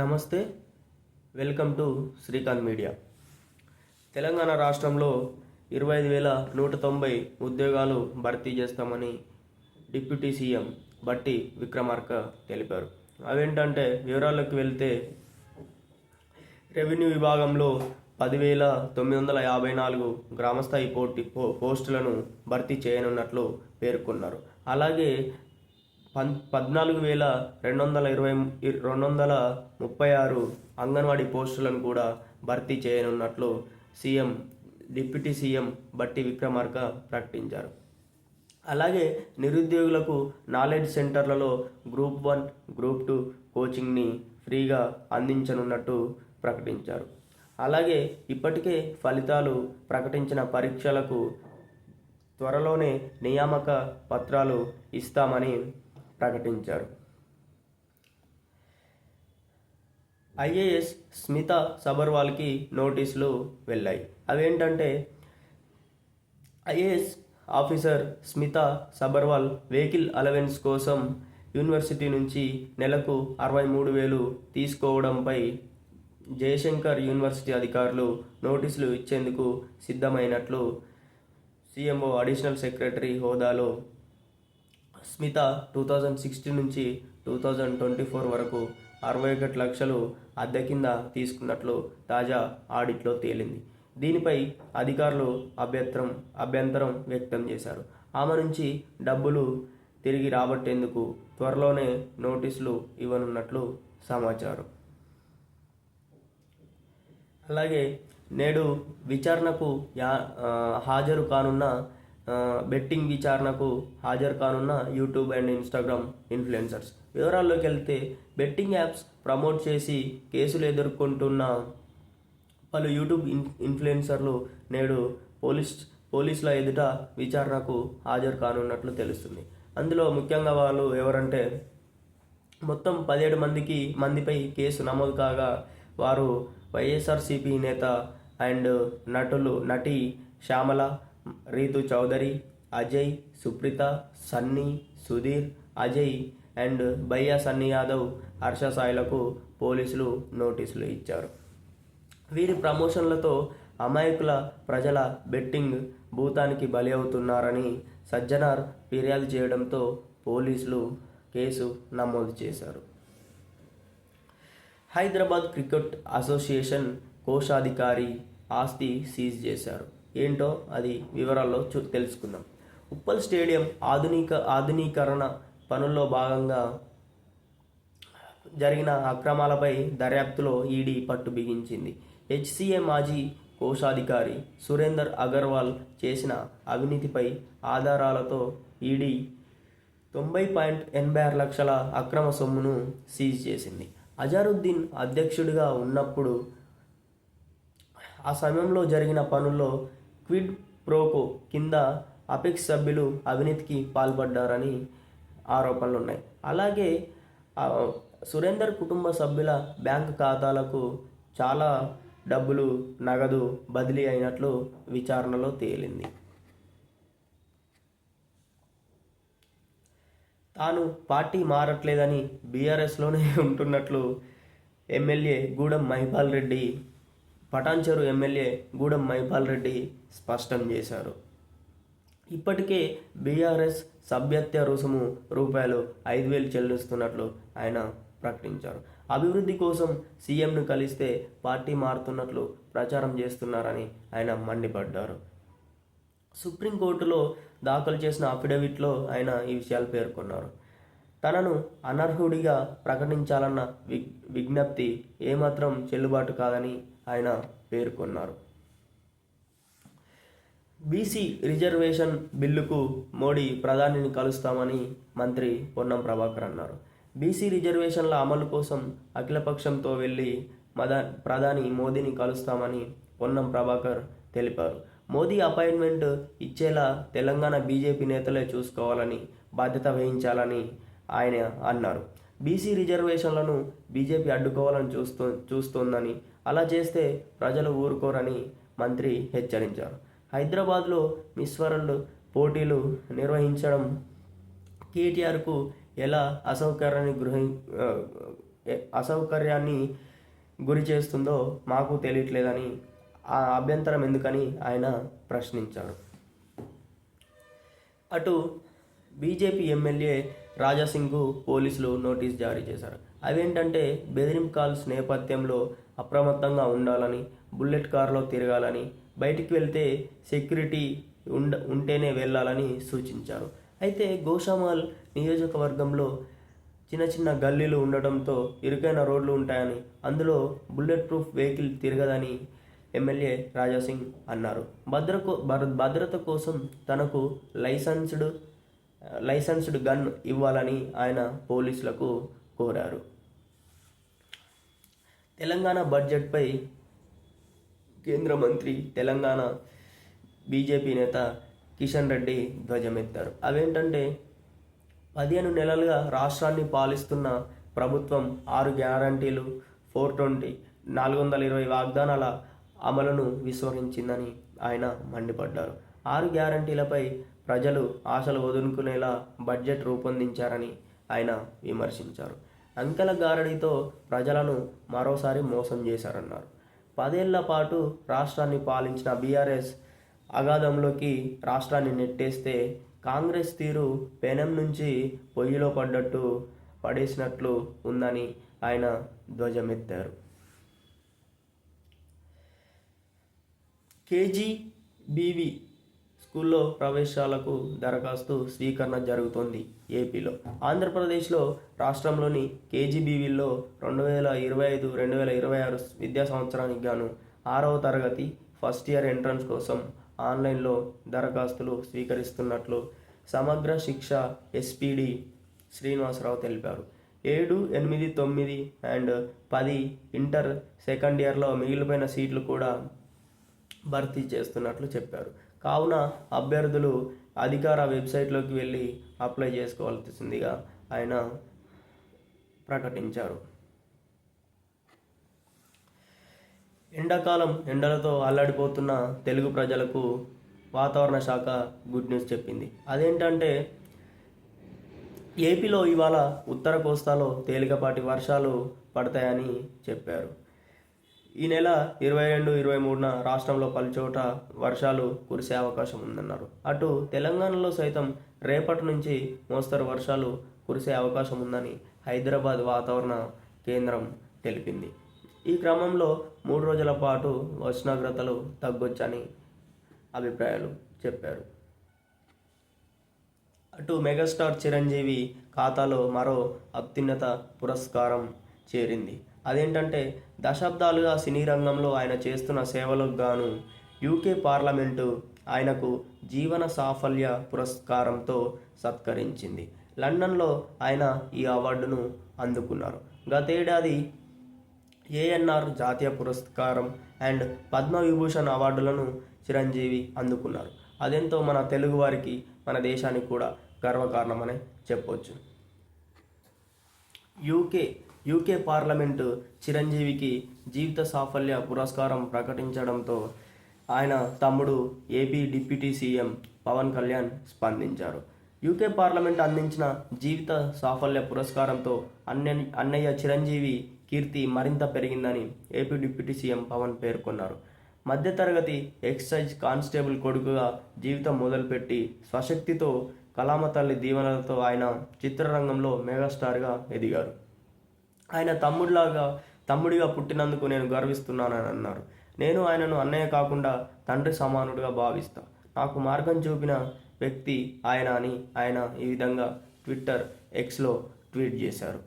నమస్తే welcome to Srikanth media. Telangana రాష్ట్రంలో ఇరవై ఐదు వేల నూట తొంభై ఉద్యోగాలు భర్తీ చేస్తామని డిప్యూటీ సీఎం బట్టి విక్రమార్క తెలిపారు. అవేంటంటే వివరాల్లోకి వెళ్తే రెవెన్యూ విభాగంలో పదివేల తొమ్మిది వందల యాభై నాలుగు గ్రామస్థాయి పోటీ పో పోస్టులను భర్తీ చేయనున్నట్లు పేర్కొన్నారు. అలాగే పన్ పద్నాలుగు వేల రెండు వందల ఇరవై రెండు వందల ముప్పై ఆరు అంగన్వాడీ పోస్టులను కూడా భర్తీ చేయనున్నట్లు సీఎం డిప్యూటీ సీఎం బట్టి విక్రమార్క ప్రకటించారు. అలాగే నిరుద్యోగులకు నాలెడ్జ్ సెంటర్లలో గ్రూప్ వన్ గ్రూప్ టూ కోచింగ్ని ఫ్రీగా అందించనున్నట్టు ప్రకటించారు. అలాగే ఇప్పటికే ఫలితాలు ప్రకటించిన పరీక్షలకు త్వరలోనే నియామక పత్రాలు ఇస్తామని ప్రకటించారు. ఐఏఎస్ స్మిత సబర్వాల్కి నోటీసులు వెళ్ళాయి. అవేంటంటే IAS officer Smita Sabharwal vehicle allowance కోసం యూనివర్సిటీ నుంచి నెలకు అరవై మూడు వేలు తీసుకోవడంపై జయశంకర్ యూనివర్సిటీ అధికారులు నోటీసులు ఇచ్చేందుకు సిద్ధమైనట్లు సీఎంఓ అడిషనల్ సెక్రటరీ హోదాలో స్మిత టూ థౌజండ్ సిక్స్టీన్ నుంచి టూ థౌజండ్ ట్వంటీ ఫోర్ వరకు అరవై ఒకటి లక్షలు అద్దె కింద తీసుకున్నట్లు తాజా ఆడిట్లో తేలింది. దీనిపై అధికారులు అభ్యంతరం అభ్యంతరం వ్యక్తం చేశారు. ఆమె నుంచి డబ్బులు తిరిగి రాబట్టేందుకు త్వరలోనే నోటీసులు ఇవ్వనున్నట్లు సమాచారం. అలాగే నేడు విచారణకు యా హాజరు కానున్న బెట్టింగ్ విచారణకు హాజరు కానున్న యూట్యూబ్ అండ్ ఇన్స్టాగ్రామ్ ఇన్ఫ్లుయెన్సర్స్ వివరాల్లోకి వెళ్తే బెట్టింగ్ యాప్స్ ప్రమోట్ చేసి కేసులు ఎదుర్కొంటున్న పలు యూట్యూబ్ ఇన్ ఇన్ఫ్లుయెన్సర్లు నేడు పోలీస్ పోలీసుల ఎదుట విచారణకు హాజరు కానున్నట్లు తెలుస్తుంది. అందులో ముఖ్యంగా వాళ్ళు ఎవరంటే మొత్తం పదిహేడు మందికి మందిపై కేసు నమోదు కాగా వారు వైఎస్ఆర్సిపి నేత అండ్ నటులు నటి శ్యామల రీతు చౌదరి అజయ్ సుప్రిత సన్నీ సుధీర్ అజయ్ అండ్ భయ్యా సన్నీ యాదవ్ హర్ష సాయిలకు పోలీసులు నోటీసులు ఇచ్చారు. వీరి ప్రమోషన్లతో అమాయకుల ప్రజల బెట్టింగ్ భూతానికి బలి అవుతున్నారని సజ్జనార్ ఫిర్యాదు చేయడంతో పోలీసులు కేసు నమోదు చేశారు. హైదరాబాద్ క్రికెట్ అసోసియేషన్ కోశాధికారి ఆస్తి సీజ్ చేశారు. ఏంటో అది వివరాల్లో చూ తెలుసుకుందాం. ఉప్పల్ స్టేడియం ఆధునిక ఆధునీకరణ పనుల్లో భాగంగా జరిగిన అక్రమాలపై దర్యాప్తులో ఈడీ పట్టు బిగించింది. హెచ్సిఏ మాజీ కోశాధికారి సురేందర్ అగర్వాల్ చేసిన అవినీతిపై ఆధారాలతో ఈడీ తొంభై పాయింట్ ఎనభై ఆరు లక్షల అక్రమ సొమ్మును సీజ్ చేసింది. అజారుద్దీన్ అధ్యక్షుడిగా ఉన్నప్పుడు ఆ సమయంలో జరిగిన పనుల్లో క్విడ్ ప్రోకో కింద అపెక్స్ సభ్యులు అవినీతికి పాల్పడ్డారని ఆరోపణలు ఉన్నాయి. అలాగే సురేందర్ కుటుంబ సభ్యుల బ్యాంక్ ఖాతాలకు చాలా డబ్బులు నగదు బదిలీ అయినట్లు విచారణలో తేలింది. తాను పార్టీ మారట్లేదని బీఆర్ఎస్లోనే ఉంటున్నట్లు ఎమ్మెల్యే గూడెం మహిపాల్ రెడ్డి పటాన్చెరు ఎమ్మెల్యే గూడెం మైపాల్ రెడ్డి స్పష్టం చేశారు. ఇప్పటికే బీఆర్ఎస్ సభ్యత్వ రుసుము రూపాయలు ఐదు వేలు చెల్లిస్తున్నట్లు ఆయన ప్రకటించారు. అభివృద్ధి కోసం సీఎంను కలిస్తే పార్టీ మారుతున్నట్లు ప్రచారం చేస్తున్నారని ఆయన మండిపడ్డారు. సుప్రీంకోర్టులో దాఖలు చేసిన అఫిడవిట్లో ఆయన ఈ విషయాలు పేర్కొన్నారు. తనను అనర్హుడిగా ప్రకటించాలన్న విజ్ఞప్తి ఏమాత్రం చెల్లుబాటు కాదని ఆయన పేర్కొన్నారు. బీసీ రిజర్వేషన్ బిల్లుకు మోడీ ప్రధానిని కలుస్తామని మంత్రి పొన్నం ప్రభాకర్ అన్నారు. బీసీ రిజర్వేషన్ల అమలు కోసం అఖిలపక్షంతో వెళ్ళి మదా ప్రధాని మోదీని కలుస్తామని పొన్నం ప్రభాకర్ తెలిపారు. మోదీ అపాయింట్మెంట్ ఇచ్చేలా తెలంగాణ బీజేపీ నేతలే చూసుకోవాలని బాధ్యత వహించాలని ఆయన అన్నారు. బీసీ రిజర్వేషన్లను బీజేపీ అడ్డుకోవాలని చూస్తూ చూస్తోందని అలా చేస్తే ప్రజలు ఊరుకోరని మంత్రి హెచ్చరించారు. హైదరాబాద్లో మిస్ వరల్డ్ పోటీలు నిర్వహించడం కేటీఆర్కు ఎలా అసౌకర్యాన్ని గృహ అసౌకర్యాన్ని గురి చేస్తుందో మాకు తెలియట్లేదని ఆ అభ్యంతరం ఎందుకని ఆయన ప్రశ్నించారు. అటు బీజేపీ ఎమ్మెల్యే రాజాసింగ్కు పోలీసులు నోటీస్ జారీ చేశారు. అవేంటంటే బెదిరింపు కాల్స్ నేపథ్యంలో అప్రమత్తంగా ఉండాలని బుల్లెట్ కారులో తిరగాలని బయటికి వెళ్తే సెక్యూరిటీ ఉండ ఉంటేనే వెళ్ళాలని సూచించారు. అయితే గోషామాల్ నియోజకవర్గంలో చిన్న చిన్న గల్లీలు ఉండటంతో ఇరుకైన రోడ్లు ఉంటాయని అందులో బుల్లెట్ ప్రూఫ్ వెహికల్ తిరగదని ఎమ్మెల్యే రాజాసింగ్ అన్నారు. భద్రకు భద్రత కోసం తనకు లైసెన్స్డ్ లైసెన్స్డ్ గన్ ఇవ్వాలని ఆయన పోలీసులకు కోరారు. తెలంగాణ బడ్జెట్పై కేంద్ర మంత్రి తెలంగాణ బీజేపీ నేత కిషన్ రెడ్డి ధ్వజమెత్తారు. అవేంటంటే పదిహేను నెలలుగా రాష్ట్రాన్ని పాలిస్తున్న ప్రభుత్వం ఆరు గ్యారంటీలు ఫోర్ ట్వంటీ నాలుగు వందల ఇరవై వాగ్దానాల అమలును విస్మరించిందని ఆయన మండిపడ్డారు. ఆరు గ్యారంటీలపై ప్రజలు ఆశలు వదులుకునేలా బడ్జెట్ రూపొందించారని ఆయన విమర్శించారు. అంకెల గారడితో ప్రజలను మరోసారి మోసం చేశారన్నారు. పదేళ్ళ పాటు రాష్ట్రాన్ని పాలించిన బీఆర్ఎస్ అగాధంలోకి రాష్ట్రాన్ని నెట్టేస్తే కాంగ్రెస్ తీరు పెనం నుంచి పొయ్యిలో పడ్డట్టు పడేసినట్లు ఉందని ఆయన ధ్వజమెత్తారు. కేజీ బీవీ స్కూల్లో ప్రవేశాలకు దరఖాస్తు స్వీకరణ జరుగుతోంది. ఏపీలో. ఆంధ్రప్రదేశ్లో రాష్ట్రంలోని కేజీబీవీల్లో రెండు వేల ఇరవై ఐదు రెండు వేల ఇరవై ఆరు విద్యా సంవత్సరానికి గాను ఆరవ తరగతి ఫస్ట్ ఇయర్ ఎంట్రన్స్ కోసం ఆన్లైన్లో దరఖాస్తులు స్వీకరిస్తున్నట్లు సమగ్ర శిక్ష ఎస్పీడి శ్రీనివాసరావు తెలిపారు. ఏడు ఎనిమిది తొమ్మిది అండ్ పది ఇంటర్ సెకండ్ ఇయర్లో మిగిలిపోయిన సీట్లు కూడా భర్తీ చేస్తున్నట్లు చెప్పారు. కావున అభ్యర్థులు అధికార వెబ్సైట్లోకి వెళ్ళి అప్లై చేసుకోవాల్సిందిగా ఆయన ప్రకటించారు. ఎండాకాలం ఎండలతో అల్లాడిపోతున్న తెలుగు ప్రజలకు వాతావరణ శాఖ గుడ్ న్యూస్ చెప్పింది. అదేంటంటే ఏపీలో ఇవాళ ఉత్తర కోస్తాలో తేలికపాటి వర్షాలు పడతాయని చెప్పారు. ఈ నెల ఇరవై రెండు ఇరవై మూడున రాష్ట్రంలో పలుచోట వర్షాలు కురిసే అవకాశం ఉందన్నారు. అటు తెలంగాణలో సైతం రేపటి నుంచి మోస్తరు వర్షాలు కురిసే అవకాశం ఉందని హైదరాబాద్ వాతావరణ కేంద్రం తెలిపింది. ఈ క్రమంలో మూడు రోజుల పాటు ఉష్ణోగ్రతలు తగ్గొచ్చని అభిప్రాయాలు చెప్పారు. అటు మెగాస్టార్ చిరంజీవి ఖాతాలో మరో అత్యున్నత పురస్కారం చేరింది. అదేంటంటే దశాబ్దాలుగా సినీ రంగంలో ఆయన చేస్తున్న సేవలకు గాను యూకే పార్లమెంటు ఆయనకు జీవన సాఫల్య పురస్కారంతో సత్కరించింది. లండన్లో ఆయన ఈ అవార్డును అందుకున్నారు. గతేడాది ఏఎన్ఆర్ జాతీయ పురస్కారం అండ్ పద్మవిభూషణ్ అవార్డులను చిరంజీవి అందుకున్నారు. అదెంతో మన తెలుగువారికి మన దేశానికి కూడా గర్వకారణమని చెప్పొచ్చు. యూకే యూకే పార్లమెంటు చిరంజీవికి జీవిత సాఫల్య పురస్కారం ప్రకటించడంతో ఆయన తమ్ముడు AP deputy CM Pavan Kalyan స్పందించారు. యూకే పార్లమెంట్ అందించిన జీవిత సాఫల్య పురస్కారంతో అన్నయ్య అన్నయ్య చిరంజీవి కీర్తి మరింత పెరిగిందని ఏపీ డిప్యూటీ సీఎం పవన్ పేర్కొన్నారు. మధ్యతరగతి ఎక్సైజ్ కానిస్టేబుల్ కొడుకుగా జీవితం మొదలుపెట్టి స్వశక్తితో కళామ తల్లి దీవెనలతో ఆయన చిత్రరంగంలో మెగాస్టార్గా ఎదిగారు. ఆయన తమ్ముడిలాగా తమ్ముడిగా పుట్టినందుకు నేను గర్విస్తున్నానని అన్నారు. నేను ఆయనను అన్నయ్య కాకుండా తండ్రి సమానుడిగా భావిస్తా. నాకు మార్గం చూపిన వ్యక్తి ఆయన అని ఆయన ఈ విధంగా ట్విట్టర్ ఎక్స్లో ట్వీట్ చేశారు.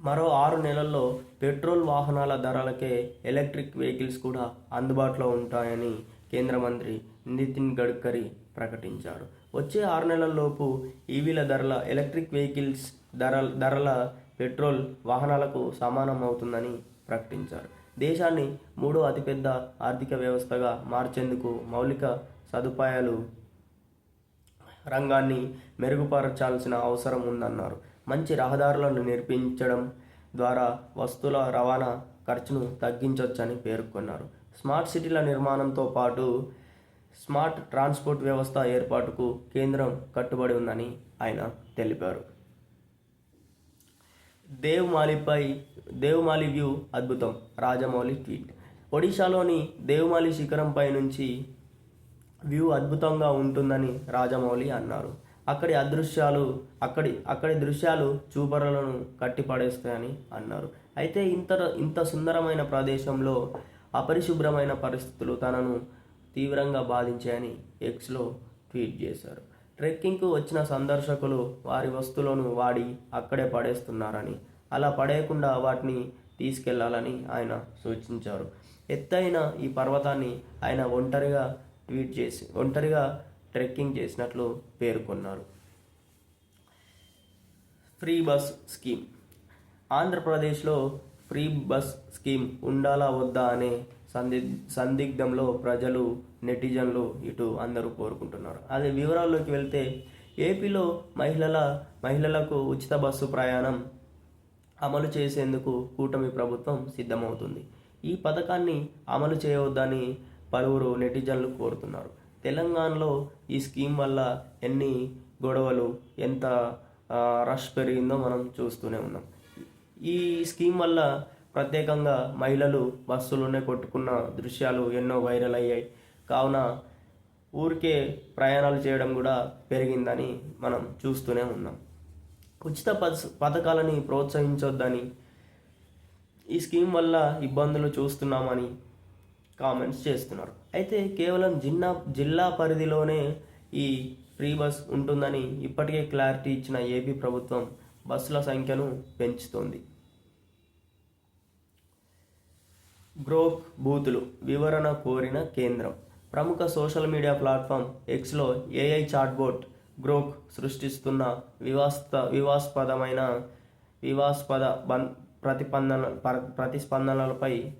మరో ఆరు నెలల్లో పెట్రోల్ వాహనాల ధరలకే ఎలక్ట్రిక్ వెహికల్స్ కూడా అందుబాటులో ఉంటాయని కేంద్ర మంత్రి నితిన్ గడ్కరీ ప్రకటించారు. వచ్చే ఆరు నెలల్లోపు ఈవీల ధరల ఎలక్ట్రిక్ వెహికల్స్ ధర ధరల పెట్రోల్ వాహనాలకు సమానం అవుతుందని ప్రకటించారు. దేశాన్ని మూడో అతిపెద్ద ఆర్థిక వ్యవస్థగా మార్చేందుకు మౌలిక సదుపాయాలు రంగాన్ని మెరుగుపరచాల్సిన అవసరం ఉందన్నారు. మంచి రహదారులను నిర్మించడం ద్వారా వస్తువుల రవాణా ఖర్చును తగ్గించవచ్చని పేర్కొన్నారు. స్మార్ట్ సిటీల నిర్మాణంతో పాటు స్మార్ట్ ట్రాన్స్పోర్ట్ వ్యవస్థ ఏర్పాటుకు కేంద్రం కట్టుబడి ఉందని ఆయన తెలిపారు. దేవ్మాలిపై దేవ్మాలి వ్యూ అద్భుతం రాజమౌళి ట్వీట్. ఒడిశాలోని దేవ్మాలి శిఖరంపై నుంచి వ్యూ అద్భుతంగా ఉంటుందని రాజమౌళి అన్నారు. అక్కడి అదృశ్యాలు అక్కడి అక్కడి దృశ్యాలు చూపరులను కట్టిపడేస్తాయని అన్నారు. అయితే ఇంత ఇంత సుందరమైన ప్రదేశంలో అపరిశుభ్రమైన పరిస్థితులు తనను తీవ్రంగా బాధించాయని ఎక్స్లో ట్వీట్ చేశారు. ట్రెక్కింగ్కు వచ్చిన సందర్శకులు వారి వస్తువులను వాడి అక్కడే పడేస్తున్నారని అలా పడేయకుండా వాటిని తీసుకెళ్ళాలని ఆయన సూచించారు. ఎత్తైన ఈ పర్వతాన్ని ఆయన ఒంటరిగా ట్వీట్ చేసి ఒంటరిగా ట్రెక్కింగ్ చేసినట్లు పేర్కొన్నారు. Free bus scheme. ఆంధ్రప్రదేశ్లో ఫ్రీ బస్ స్కీమ్ ఉండాలా వద్దా అనే సంది సందిగ్ధంలో ప్రజలు నెటిజన్లు ఇటు అందరూ కోరుకుంటున్నారు. అదే వివరాల్లోకి వెళ్తే ఏపీలో మహిళల మహిళలకు ఉచిత బస్సు ప్రయాణం అమలు చేసేందుకు కూటమి ప్రభుత్వం సిద్ధమవుతుంది. ఈ పథకాన్ని అమలు చేయవద్దని పలువురు నెటిజన్లు కోరుతున్నారు. తెలంగాణలో ఈ స్కీమ్ వల్ల ఎన్ని గొడవలు ఎంత రష్ పెరిగిందో మనం చూస్తూనే ఉన్నాం. ఈ స్కీమ్ వల్ల ప్రత్యేకంగా మహిళలు బస్సులోనే కొట్టుకున్న దృశ్యాలు ఎన్నో వైరల్ అయ్యాయి. కావున ఊరికే ప్రయాణాలు చేయడం కూడా పెరిగిందని మనం చూస్తూనే ఉన్నాం. ఉచిత పథ పథకాలని ప్రోత్సహించొద్దని ఈ స్కీమ్ వల్ల ఇబ్బందులు చూస్తున్నామని కామెంట్స్ చేస్తున్నారు. అయితే కేవలం జిల్లా జిల్లా పరిధిలోనే ఈ ఫ్రీ బస్ ఉంటుందని ఇప్పటికే క్లారిటీ ఇచ్చిన ఏపీ ప్రభుత్వం బస్సుల సంఖ్యను పెంచుతోంది. గ్రోక్ బూతులు వివరణ కోరిన కేంద్రం. ప్రముఖ సోషల్ మీడియా ప్లాట్ఫామ్ ఎక్స్లో ఏఐ చాట్బోట్ గ్రోక్ సృష్టిస్తున్న వివాస్త వివాస్పదమైన వివాస్పద బన్ ప్రతిపందన పర- ప్రతిస్పందనలపై